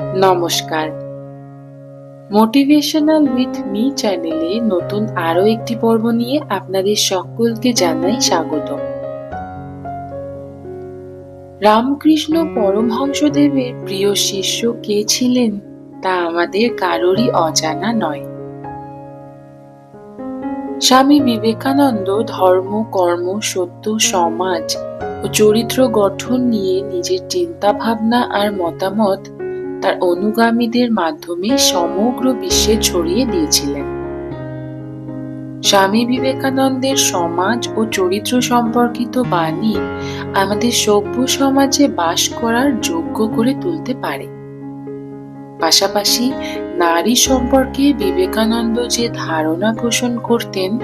নমস্কার। Motivational with me চ্যানেলে নতুন আরও একটি পর্ব নিয়ে আপনাদের সকলকে জানাই স্বাগত। রামকৃষ্ণ পরমহংসদেবের প্রিয় শিষ্য কে ছিলেন তা আমাদের কারোরই অজানা নয়। স্বামী বিবেকানন্দ ধর্ম, কর্ম, সত্য, সমাজ ও চরিত্র গঠন নিয়ে নিজের চিন্তা ভাবনা আর মতামত তার অনুগামীদের মাধ্যমে সমগ্র বিশ্বে ছড়িয়ে দিয়েছিলেন। স্বামী বিবেকানন্দের সমাজ ও চরিত্র সম্পর্কিত বাণী আমাদের সভ্য সমাজে বাস করার যোগ্য করে তুলতে পারে। পাশাপাশি নারী সম্পর্কে বিবেকানন্দ যে ধারণা পোষণ করতেন,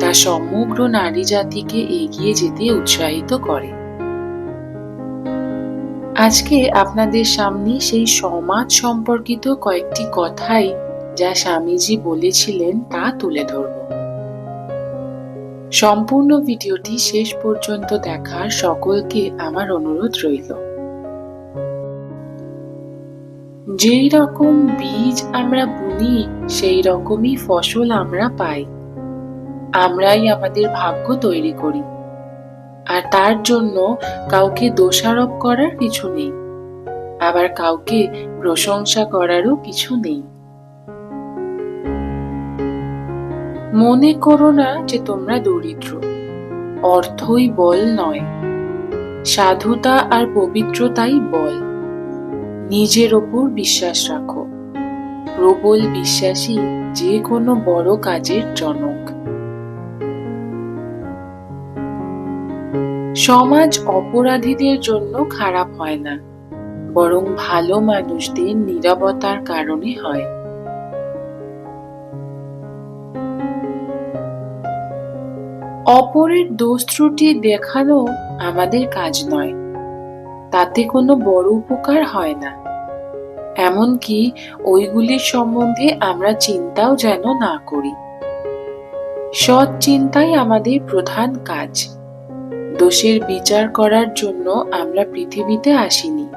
তা সমগ্র নারী জাতিকে এগিয়ে যেতে উৎসাহিত করে। আজকে আপনাদের সামনে সেই সমাজ সম্পর্কিত কয়েকটি কথাই যা স্বামীজি বলেছিলেন তা তুলে ধরব। সম্পূর্ণ ভিডিওটি শেষ পর্যন্ত দেখার সকলকে আমার অনুরোধ রইল। যেই রকম বীজ আমরা বুনি, সেই রকমই ফসল আমরা পাই। আমরাই আমাদের ভাগ্য তৈরি করি। আর তার জন্য কাউকে দোষারোপ করার কিছু নেই। আবার কাউকে প্রশংসা করারও কিছু নেই। মনে করো না যে তোমরা দরিদ্র। অর্থই বল নয়। সাধুতা আর পবিত্রতাই বল। নিজের ওপর বিশ্বাস রাখো। প্রবল বিশ্বাসী যে কোনো বড় কাজের জনক। সমাজ অপরাধীদের জন্য খারাপ হয় না, বরং ভালো মানুষদের নিরাপত্তার কারণে হয়। অপরের দোষ ত্রুটি দেখানো আমাদের কাজ নয়, তাতে কোনো বড় উপকার হয় না। এমনকি ওইগুলির সম্বন্ধে আমরা চিন্তাও যেন না করি। সৎ চিন্তাই আমাদের প্রধান কাজ। দোষের বিচার করার জন্য আমরা পৃথিবীতে আসিনি।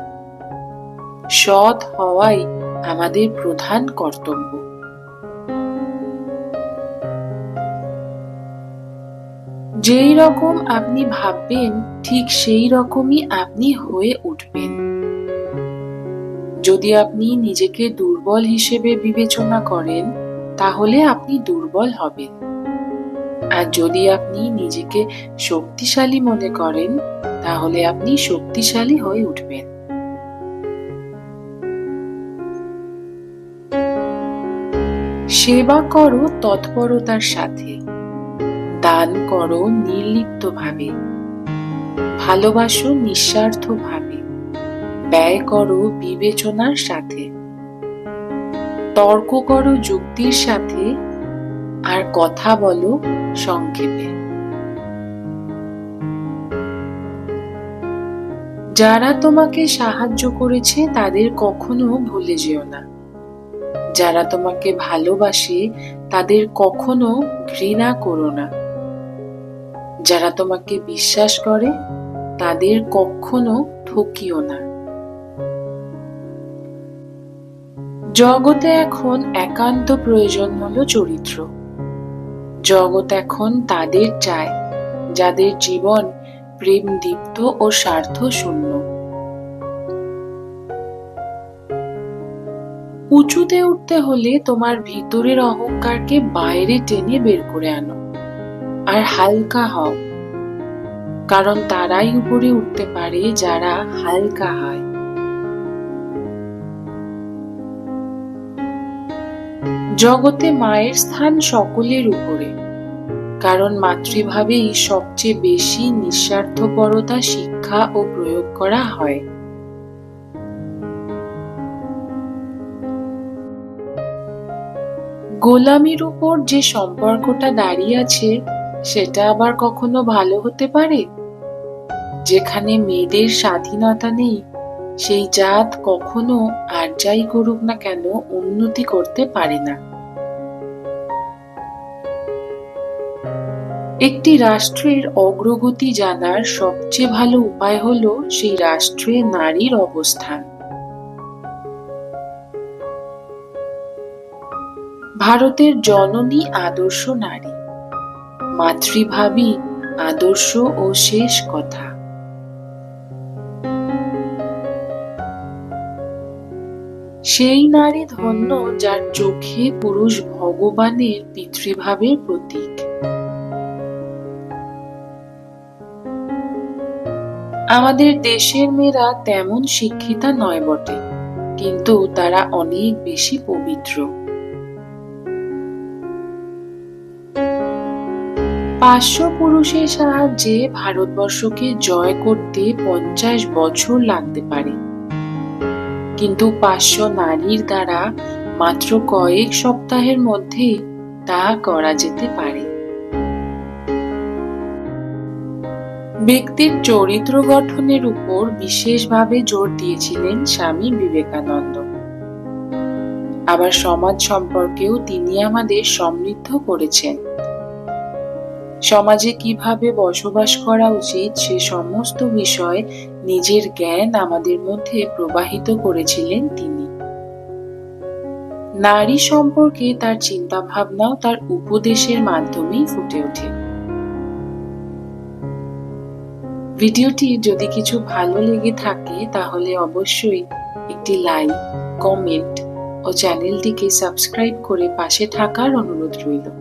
সৎ হওয়াই আমাদের প্রধান কর্তব্য। যেই রকম আপনি ভাববেন, ঠিক সেই রকমই আপনি হয়ে উঠবেন। যদি আপনি নিজেকে দুর্বল হিসেবে বিবেচনা করেন, তাহলে আপনি দুর্বল হবেন। আর যদি আপনি নিজেকে শক্তিশালী মনে করেন, তাহলে আপনি শক্তিশালী হয়ে উঠবেন। সেবা করো তৎপরতার সাথে। দান করো নির্লিপ্তভাবে। ভালোবাসো নিঃস্বার্থভাবে। ব্যয় করো বিবেচনার সাথে। তর্ক করো যুক্তির সাথে। আর কথা বলো সংক্ষেপে। যারা তোমাকে সাহায্য করেছে তাদের কখনো ভুলে যেও না। যারা তোমাকে ভালোবাসে তাদের কখনো ঘৃণা করো না। যারা তোমাকে বিশ্বাস করে তাদের কখনো ঠকিও না। জগতে এখন একান্ত প্রয়োজন হলো চরিত্র। জগৎ এখন তাদের চায়, যাদের জীবন প্রেম, দীপ্ত ও স্বার্থ শূন্য। উঁচুতে উঠতে হলে তোমার ভিতরের অহংকারকে বাইরে টেনে বের করে আনো আর হালকা হও, কারণ তারাই উপরে উঠতে পারে যারা হালকা হয়। জগতে মায়ের স্থান সকলের উপরে। কারণ মাতৃভাবেই সবচেয়ে বেশি নিঃস্বার্থপরতা শিক্ষা ও প্রয়োগ করা হয়। গোলামির উপর যে সম্পর্কটা দাঁড়িয়ে আছে, সেটা আবার কখনো ভালো হতে পারে? যেখানে মেয়েদের স্বাধীনতা নেই সেই জাত কখনো আর যাই করুক না কেন উন্নতি করতে পারে না। একটি রাষ্ট্রের অগ্রগতি জানার সবচেয়ে ভালো উপায় হল সেই রাষ্ট্রে নারীর অবস্থান। ভারতের জননী আদর্শ নারী। মাতৃভাবী আদর্শ ও শেষ কথা। সেই নারী ধন্য যার চোখে পুরুষ ভগবানের পিতৃভাবের প্রতীক। আমাদের দেশের মেয়েরা তেমন শিক্ষিতা নয় বটে, কিন্তু তারা অনেক বেশি পবিত্র। পাঁচশো পুরুষের সাহায্যে ভারতবর্ষকে জয় করতে পঞ্চাশ বছর লাগতে পারে। কিন্তু পাঁচশো নারীর দ্বারা মাত্র কয়েক সপ্তাহের মধ্যে তা করা যেতে পারে। ব্যক্তির চরিত্র গঠনের উপর বিশেষভাবে জোর দিয়েছিলেন স্বামী বিবেকানন্দ। আবার সমাজ সম্পর্কেও তিনি আমাদের সমৃদ্ধ করেছেন। সমাজে কীভাবে বসবাস করা উচিত সে সমস্ত বিষয় নিজের জ্ঞান আমাদের মধ্যে প্রবাহিত করেছিলেন তিনি। নারী সম্পর্কে তার চিন্তা ভাবনাও তার উপদেশের মাধ্যমেই ফুটে ওঠে। ভিডিওটি যদি কিছু ভালো লেগে থাকে তাহলে অবশ্যই একটি লাইক, কমেন্ট ও চ্যানেলটিকে সাবস্ক্রাইব করে পাশে থাকার অনুরোধ রইল।